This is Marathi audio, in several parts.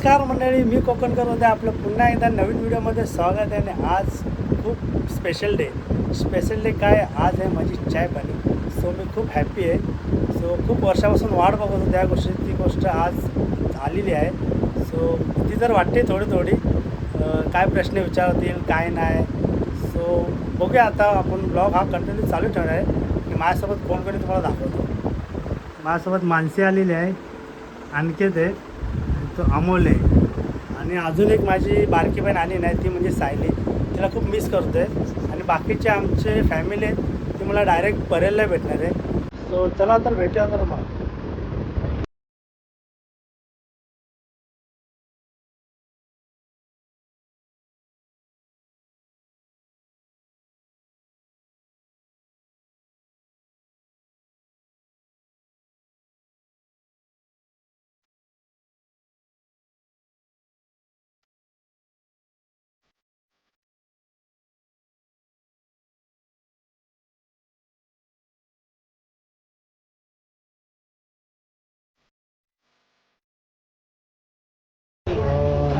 नमस्कार मंडळी मी कोकणकर होते आपलं पुन्हा एकदा नवीन व्हिडिओमध्ये स्वागत आहे आणि आज खूप स्पेशल डे स्पेशल डे काय? आज आहे माझी चाय पाणी. सो मी खूप हॅप्पी आहे. सो खूप वर्षापासून वाट बघत होतो त्या गोष्टी ती गोष्ट आज आलेली आहे. सो ती जर वाटते थोडी थोडी काय प्रश्न विचारतील काय नाही. सो बघूया आता आपण ब्लॉग हा कंटिन्यू चालू ठेवणार आहे. आणि माझ्यासोबत कोण कोणी तुम्हाला दाखवतो. माझ्यासोबत माणसे आलेली आहे. आणखीच आहे. तो अमोल आहे. आणि अजून एक माझी बारकी बहीण आली नाही ती म्हणजे सायली. तिला खूप मिस करतो आहे आणि बाकीचे आमचे फॅमिली आहेत ती मला डायरेक्ट परेलला भेटणार आहे. सो चला तर भेटूया तर मग.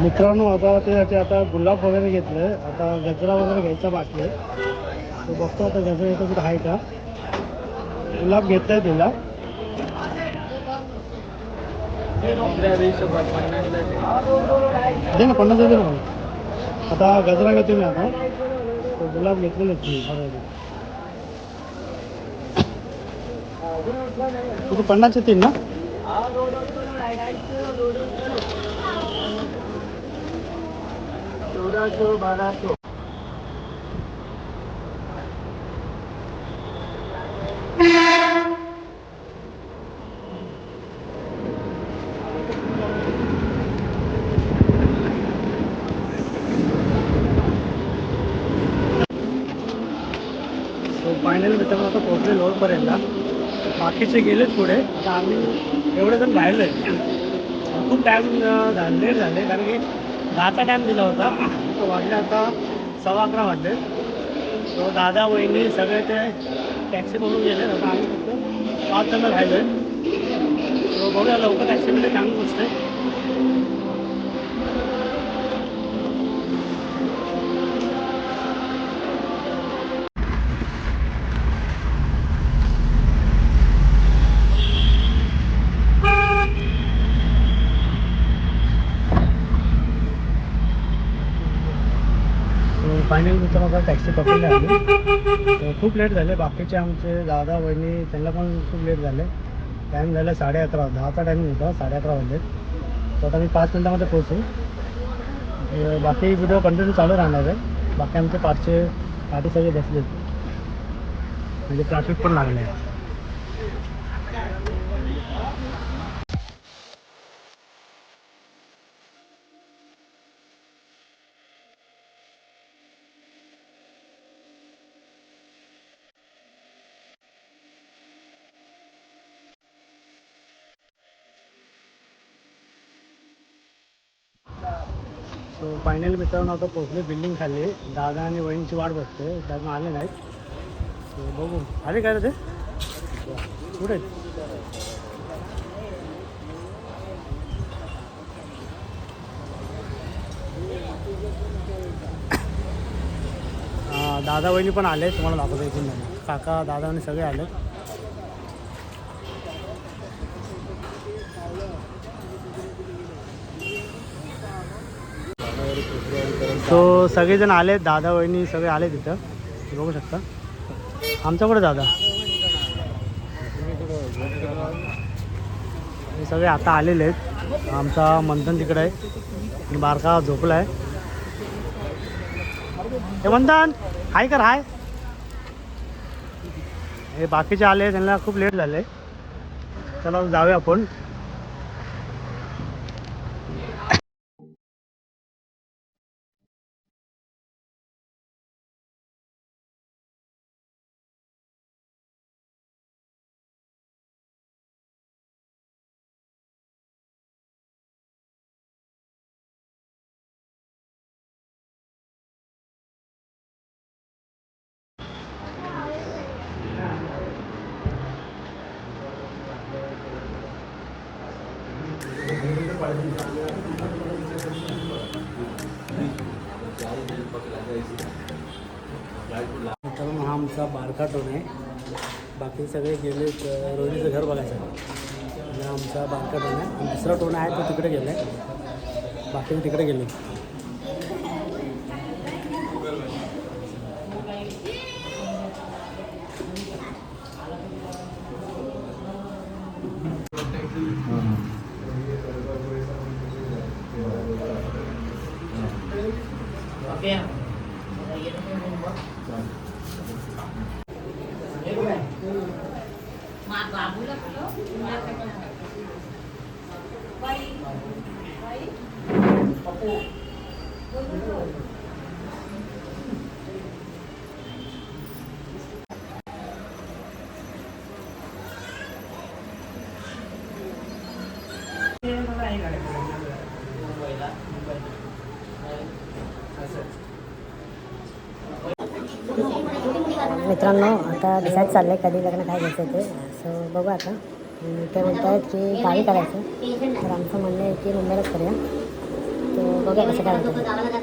मित्रांनो आता त्यासाठी आता गुलाब वगैरे घेतलं आता गजरा वगैरे घ्यायचा बाकी आहे. तो बघतो आता गजरा येतो कुठं आहे का? गुलाब घेत आहे तुला. दे ना पन्नास दे ना आता गजरा घेतो मी आता. तो गुलाब घेतलेले तुझं पन्नास येतील ना? चौदाशे बाराशे सो फायनल मित्रांनो आता पोहोचले लोअरपर्यंत बाकीचे गेलेत पुढे. आता आम्ही एवढे जण राहिले खूप टाईम झाले झाले. कारण की दहाचा टाईम दिला होता. तो वाजले आता सव्वा अकरा वाजले. तो दादा वहिनी सगळे ते टॅक्सी करून गेले. आता आम्ही फक्त पाच जण राहिले तो बघूया लवकर टॅक्सीमध्ये चांगली गोष्ट आहे. फायनल मित्रांनो आता टॅक्सी पकडली आम्ही. तर खूप लेट झाले. बाकीचे आमचे दादा वहिनी त्यांना पण खूप लेट झाले. टाईम झाला साडे अकरा दहाचा टाईम होता साडे अकरा वाजले. तर आता मी पाच मिनटामध्ये पोहोचू. बाकी व्हिडिओ कंटिन्यू चालू राहणार आहे. बाकी आमचे पाचशे पाठी सगळे बसले म्हणजे ट्रॅफिक पण लागले. आहे सो फायनल मित्रांनो आता पोचले बिल्डिंग खाली. दादा आणि वहिनीची वाट बघते त्यातून आले नाहीत. बघू. आले काय रे ते कुठे दादा वहिनी पण आले तुम्हाला दाखवतो इथून. काका दादा आणि सगळे आले सो सगळेजण आले दादा वहिनी सगळे आले तिथं बघू शकता. आमच्याकडे दादा. हे सगळे आता आलेले आहेत. आमचा मंथन तिकडे आहे. आणि बारका झोपला आहे. हे मंथन हाय कर हाय. हे बाकीचे आले त्यांना खूप लेट झाले. चला जाऊया आपण. मित्रांनो हा आमचा बारका टोन आहे. बाकी सगळे गेले रोहिणीचं घर बघायचं आमचा बारका टोन आहे. दुसरा टोन आहे तो तिकडे गेलाय. बाकी मी तिकडे गेले. Mm-hmm. Kèo Mệt làm mũi lắm Quay Quay. Quay Quay मित्रांनो आता डिसाईड चाललं आहे कधी लग्न काय घ्यायचं ते. सो बघू आता. ते म्हणत आहेत की गावी करायचं. तर आमचं म्हणणं आहे की मुंबईलाच करूया. तो बघूया कसं काय होतं.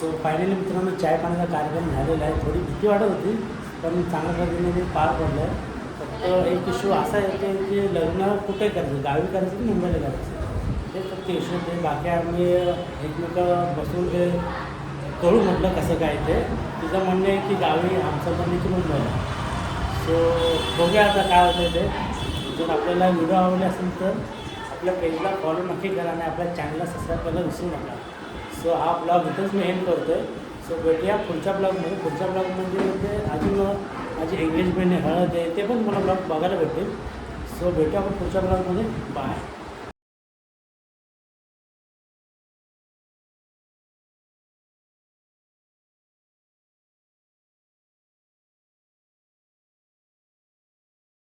सो फायनली मित्रांनो चाय पाण्याचा कार्यक्रम झालेला आहे. थोडी भीती वाटत होती पण चांगल्या पद्धतीने ते पार पडलं. आहे फक्त एक इश्यू असा येतो की लग्न कुठे करायचं? गावी करायचं की मुंबईला करायचं? इशू ते बाकी आम्ही एकमेकं बसून ते कळू म्हटलं कसं काय ते. तिचं म्हणणं आहे की गावी आमचं पण की मुंबईला सो बघूया आता काय होतं ते. जर आपल्याला व्हिडिओ आवडले असेल तर आपल्या पेजला फॉलो नक्की करा आणि आपल्या चॅनलला सबस्क्राईब करायला विसरू नका. सो हा ब्लॉग इथंच मी एंड करतो आहे सो भेटूया पुढच्या ब्लॉगमध्ये पुढच्या ब्लॉगमध्ये ते अजून माझी एंगेजमेंट आहे हळद आहे ते पण मला ब्लॉग बघायला भेटेल सो भेटूया आपण पुढच्या ब्लॉगमध्ये बाय